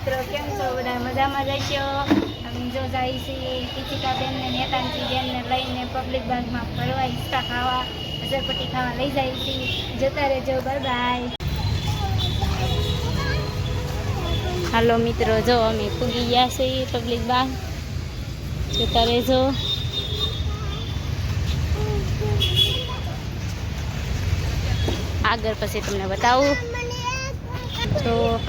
મિત્રો, કેમ છો? બધા મજામાં રહેશો અમે જો જાય છીએ ટીચિકા બેનને નેતાનજી બેનને લઈને પબ્લિક બાગમાં ફરવા હિંચકા ખાવા અજરપટ્ટી ખાવા લઈ જાય છીએ જતા રહેજો બાય બાય હાલો મિત્રો, જો અમે પૂગી ગયા છીએ પબ્લિક બાગ. જતા રહેજો. આગળ પછી તમને બતાવું. તો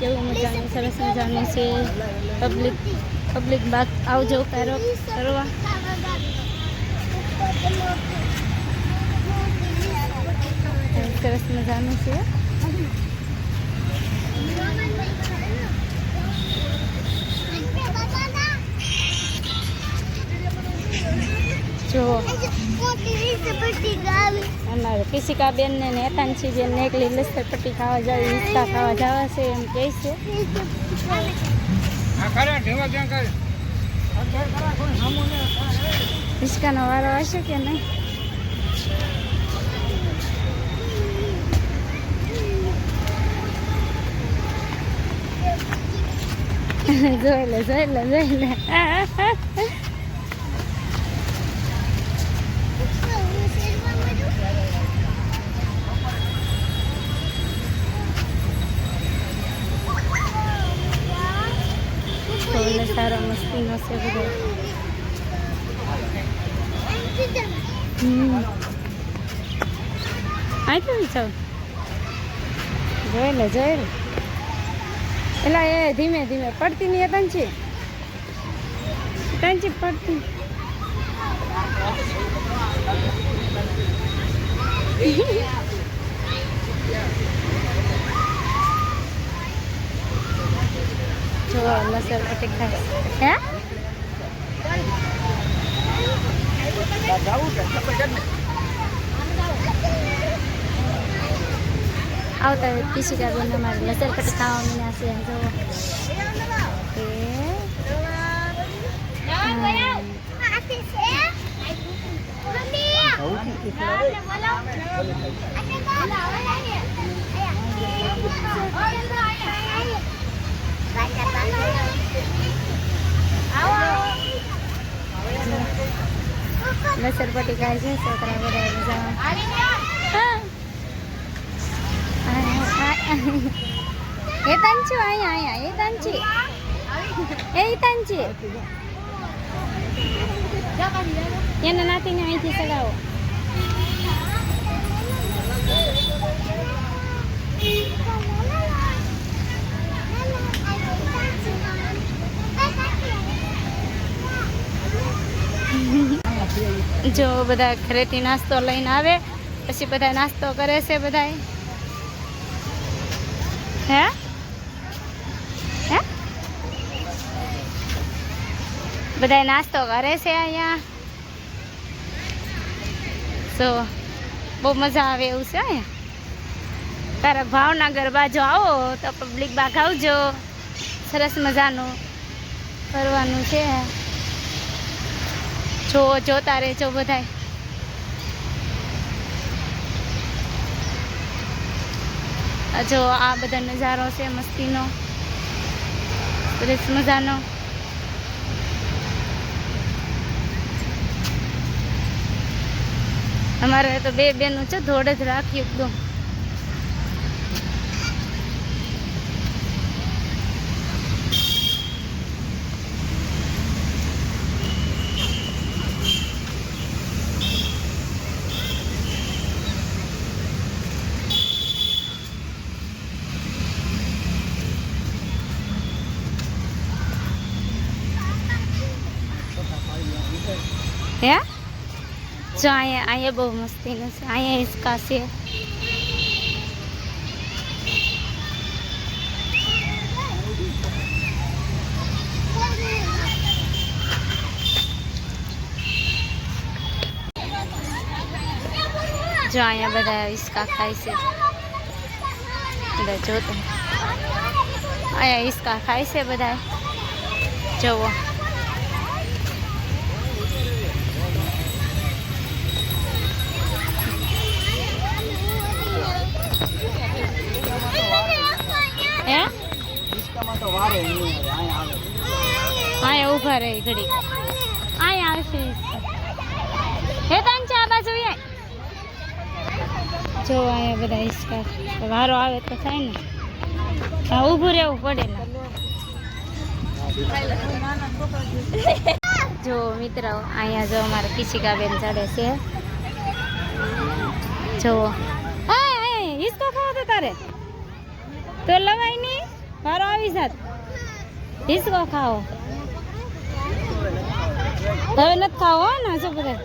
કેવું મજાનું? સરસ મજાનું છે. પબ્લિક પબ્લિક બાગ આવજો કરો કરવા સરસ મજાનું છે. જો. અમારે પિસિકા બેન ને બેન ને એકલી લસ્તર પટ્ટી ખાવા જાય ઈચ્છા ખાવા જવા છે એમ કહે છે. હિંચકાનો વારો હશે કે નહીં? જોઈ લે જોઈ લે જોઈ લે. સારો મસ્તીનો છે બધો. હમ. આ તો વિચાર જોઈ લે જોઈ લે. એલા, એ ધીમે ધીમે, પડતી નહીં છે કંચી પડતી. જો લસણ પટી ખાય હે આવતા પીસી કાઢીને અમારે લસણ પટી ખાવાની ના છે જો લસણ પટી ખાય છે છોકરા બધા મજામાં એ તાંચી અહીંયા અહીંયા એ તાંચી એ તાંચી એના નાતીને અહીંથી સગાવો જો બધા ઘરેથી નાસ્તો લઈને આવે, પછી બધા નાસ્તો કરે છે બધા હે? હે? બધા નાસ્તો કરે છે અહીંયા. તો બહુ મજા આવે એવું છે અહીંયા. તારા ભાવનગર બાજુ આવો તો પબ્લિક બાગ આવજો. સરસ મજાનું ફરવાનું છે. જો જોતા રહેજો બધાય. જો આ બધા નજારો છે, મસ્તીનો. સરસ મજાનો. અમારે તો બે બેનું છે ધોડ જ રાખ્યું એકદમ. હે? જો અહીંયા અહીંયા બહુ મસ્તીનું છે. અહીંયા હિંચકા છે. જો અહીંયા બધા હિંચકા ખાય છે. બધા જોતા અહીંયા હિંચકા ખાય છે બધા. જુઓ. અહીંયા ઊભા રહી ઘડી અહીંયા આવશે. હે તાન આ બાજુ જો અહીંયા બધા હિસકા. વારો આવે તો થાય ને. હા, ઊભું રહેવું પડે ને. જો મિત્રો અહીંયા જો અમારે કિશિકાબેન ચડે છે. જો. હિસકો ખાવો તો તારે. તો લવાય નહીં. વારો આવી જાત. હિસકો ખાઓ? હવે નથી ખાવો ને શું બધા?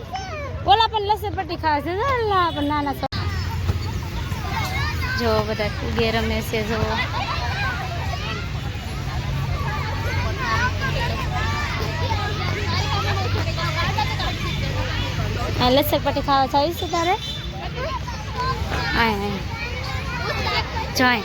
ઓલા પણ લસણ પટ્ટી ખાવે છે ઓલા પણ નાના. જો બધા, ઘેર રમે છે જો લસણ પટ્ટી ખાવા ચાવી છે તારે આય જોય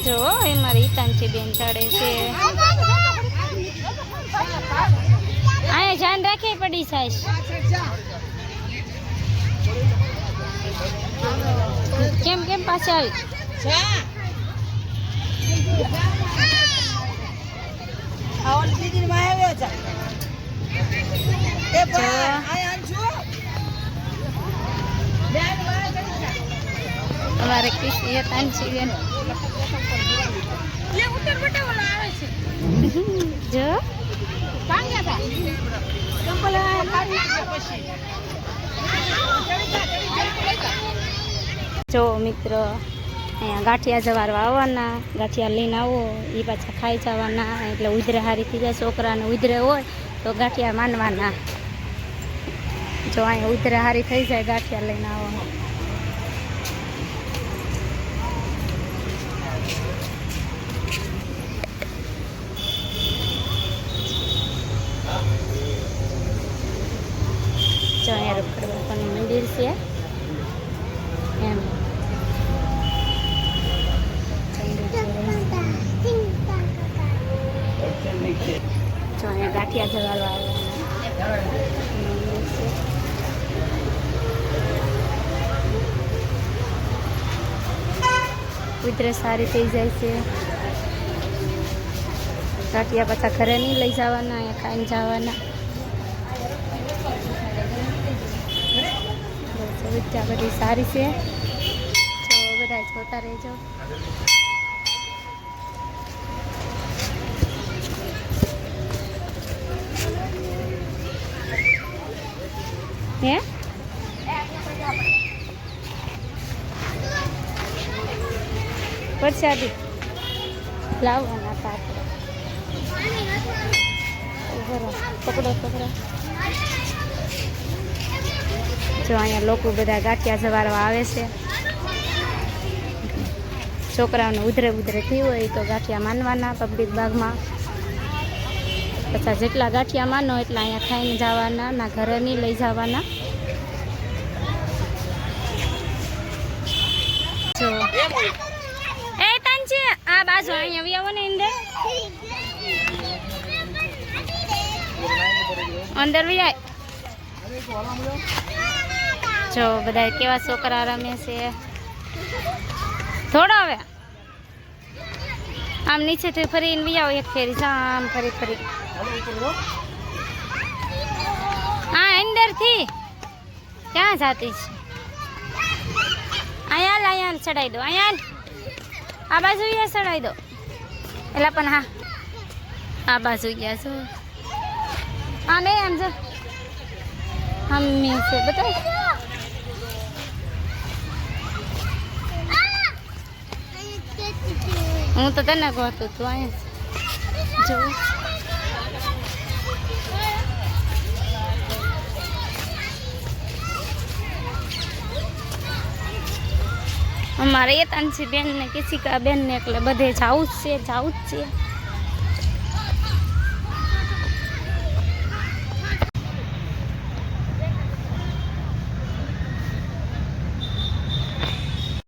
જો એ મારી ઈતાંચી બેન ચડે છે અહીંયા ધ્યાન રાખે પડી સાઈશ કેમ કેમ પાછી આવી અમારે કિસી ઈતાંચી જો. જો મિત્ર. અહીંયા ગાંઠિયા જવાર વાવવાના ગાંઠિયા લઈને આવો એ પાછા ખાઈ જવાના, એટલે ઉધરે હારી થઈ જાય, છોકરાને ઉધરે હોય તો ગાંઠિયા માનવાના જો અહીંયા ઉધરે હારી થઈ જાય ગાંઠિયા લઈને આવો જો અહીંયા રોકડ બાપાનું મંદિર છે એમ જો અહીંયા ગાંઠિયા જવાલો ઉધરસ સારી થઈ જાય છે. ગાંઠિયા પાછા ઘરે નહીં લઈ જવાના, અહીંયા ખાઈને જવાના. બધી સારી છે. બધા જોતા રહેજો. હે? પ્રસાદી. લાવવાના રહો. પકડો પકડો. જો અહીંયા લોકો બધા ગાંઠિયા સવારવા આવે છે. છોકરાઓને ઉધરે ઉધરે થયું હોય તો ગાંઠિયા માનવાના પબ્લિક બાગમાં પછી જેટલા ગાંઠિયા માનો એટલા અહીંયા ખાઈને જવાના, ના ઘરે નહીં લઈ જવાના. જો. એ તાંચી આ બાજુ અહીંયા વ્યાવો ને અંદર. અંદર વ્યાય જો બધા કેવા છોકરા રમે છે. થોડો હવે. આમ નીચેથી ફરીને બી આવો એક ફેરી. આમ ફરી ફરી. હા, અંદરથી. ક્યાં જાતી છે? અહીંયા અહીંયા ચડાવી દો, અહીંયા આ બાજુ ગયા ચડાવી દો. એટલે પણ હા. આ બાજુ ગયા છો. હા નહીં આમ જો. મમ્મી છે, બતાવ. હું તો તને કહું તું અહીંયા. જોઉં. અમારે એ તાનસી બેન ને કિસિકા બેન ને એટલે બધે જાવું જ છે જાવું જ છે.